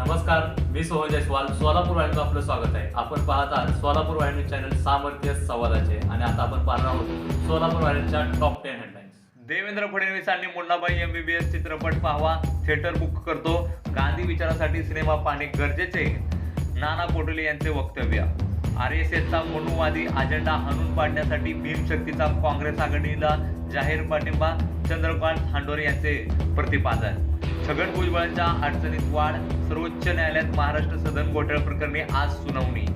नमस्कार मी सोहन जयस्वाल. सोलापूर वाहिनीचं आपलं स्वागत आहे. आपण पाहत आहात सोलापूर वाहिनी चॅनल सामर्थ्य संवादाचे आणि आता आपण पाहणार आहोत सोलापूर वाहिनीच्या टॉप टेन हेडलाईन्स देवेंद्र फडणवीसांनी मुन्नाबाई एस चित्रपट पाहावा थिएटर बुक करतो. गांधी विचारासाठी सिनेमा पाहणे गरजेचे नाना पोटोले यांचे वक्तव्य. आर एस एसचा मनुवादी अजेंडा हाणून पाडण्यासाठी भीमशक्तीचा काँग्रेस आघाडीला जाहीर पाठिंबा. चंद्रकांत हांडोरे यांचे प्रतिपादन. छगन भुजबळांच्या अडचणीत वाढ सर्वोच्च न्यायालयात महाराष्ट्र सदन घोटाळ प्रकरणी आज सुनावणी.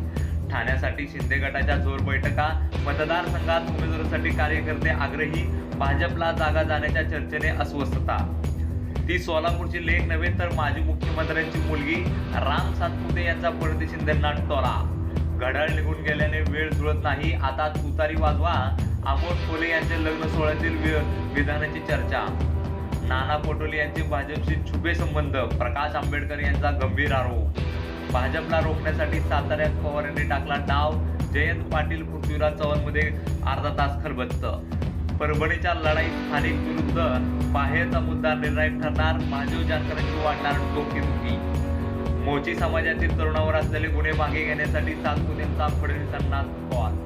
ठाण्यासाठी शिंदे गटाच्या जोर बैठका मतदारसंघात उमेदवारासाठी कार्यकर्ते आग्रही भाजपला जागा जाण्याच्या चर्चेने अस्वस्थता. ती सोलापूरची लेख नव्हे तर माजी मुख्यमंत्र्यांची मुलगी राम सातपुते यांचा परदेशी शिंदेना टोला. घड्याळ निघून गेल्याने वेळ जुळत नाही आता तुतारी वाजवा. अमोल कोले यांचे लग्न सोहळ्यातील वि- विधानाची चर्चा. नाना पटोले यांचे भाजपशी छुपे संबंध प्रकाश आंबेडकर यांचा गंभीर आरोप. भाजपला रोखण्यासाठी साताऱ्यात पवार यांनी टाकला डाव जयंत पाटील पृथ्वीराज चव्हाणमध्ये अर्धा तास खरबत्त परभणीच्या लढाईत स्थानिक विरुद्ध बाहेरचा मुद्दा निर्णायक ठरणार महादेव जानकरांची वाढणार डोकेदुखी मोची समाजातील तरुणावर असलेले गुन्हे मागे घेण्यासाठी सातपुतेंचा फडणवीसांना कॉल